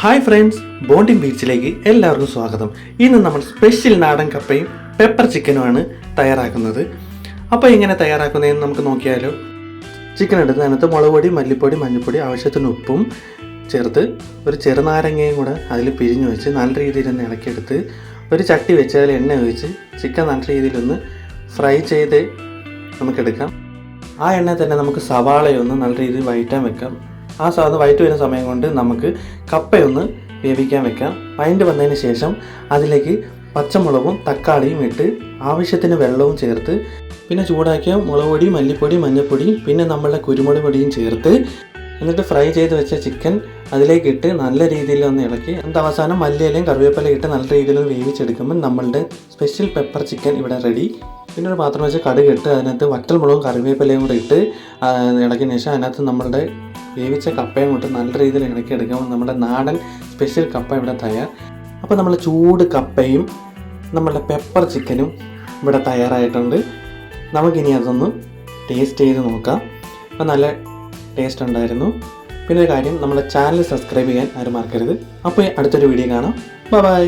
Hi friends bonding ബീച്ചിലേക്ക് എല്ലാവർക്കും സ്വാഗതം. ഇന്ന് നമ്മൾ സ്പെഷ്യൽ നാടൻ കപ്പയും പെപ്പർ ചിക്കനുമാണ് തയ്യാറാക്കുന്നത്. അപ്പോൾ എങ്ങനെ തയ്യാറാക്കുന്നതെന്ന് നമുക്ക് നോക്കിയാലോ. ചിക്കൻ എടുത്ത് അതിനകത്ത് മുളക് പൊടി മല്ലിപ്പൊടി മഞ്ഞൾപ്പൊടി ആവശ്യത്തിന് ഉപ്പും ചേർത്ത് ഒരു ചെറുനാരങ്ങയും കൂടെ അതിൽ പിരിഞ്ഞു വെച്ച് നല്ല രീതിയിൽ ഒന്ന് ഇളക്കിയെടുത്ത് ഒരു ചട്ടി വെച്ച് അതിൽ എണ്ണ ഒഴിച്ച് ചിക്കൻ നല്ല രീതിയിലൊന്ന് ഫ്രൈ ചെയ്ത് നമുക്കെടുക്കാം ആ എണ്ണ തന്നെ നമുക്ക് സവാളയൊന്ന് നല്ല രീതിയിൽ വയറ്റാൻ വെക്കാം. ആ സാധനം വൈറ്റ് വരുന്ന സമയം കൊണ്ട് നമുക്ക് കപ്പയൊന്ന് വേവിക്കാൻ വെക്കാം. വഴണ്ട് വന്നതിന് ശേഷം അതിലേക്ക് പച്ചമുളകും തക്കാളിയും ഇട്ട് ആവശ്യത്തിന് വെള്ളവും ചേർത്ത് പിന്നെ ചൂടാക്കിയ മുളക് പൊടി മല്ലിപ്പൊടി മഞ്ഞൾപ്പൊടി പിന്നെ നമ്മളുടെ കുരുമുളക് പൊടിയും ചേർത്ത് എന്നിട്ട് ഫ്രൈ ചെയ്ത് വെച്ച ചിക്കൻ അതിലേക്ക് ഇട്ട് നല്ല രീതിയിൽ ഒന്ന് ഇളക്കി. എന്നിട്ട് അവസാനം മല്ലിയിലയും കറിവേപ്പിലയും ഇട്ട് നല്ല രീതിയിൽ വേവിച്ചെടുക്കുമ്പോൾ നമ്മളുടെ സ്പെഷ്യൽ പെപ്പർ ചിക്കൻ ഇവിടെ റെഡി പിന്നെ ഒരു പാത്രം വെച്ച് കടുക് ഇട്ട് അതിനകത്ത് വറ്റൽമുളകും കറിവേപ്പിലയും കൂടെ ഇട്ട് ഇളക്കിയതിന് ശേഷം അതിനകത്ത് നമ്മളുടെ വേവിച്ച കപ്പയും കൊണ്ട് നല്ല രീതിയിൽ ഇണക്കി എടുക്കുമ്പോൾ നമ്മുടെ നാടൻ സ്പെഷ്യൽ കപ്പ ഇവിടെ തയ്യാർ അപ്പോൾ നമ്മൾ ചൂട് കപ്പയും നമ്മളുടെ പെപ്പർ ചിക്കനും ഇവിടെ തയ്യാറായിട്ടുണ്ട്. നമുക്കിനി അതൊന്ന് ടേസ്റ്റ് ചെയ്ത് നോക്കാം. അപ്പോൾ നല്ല ടേസ്റ്റ് ഉണ്ടായിരുന്നു. പിന്നെ ഒരു കാര്യം നമ്മുടെ ചാനൽ സബ്സ്ക്രൈബ് ചെയ്യാൻ ആരും മറക്കരുത്. അപ്പോൾ അടുത്തൊരു വീഡിയോ കാണാം. ബൈ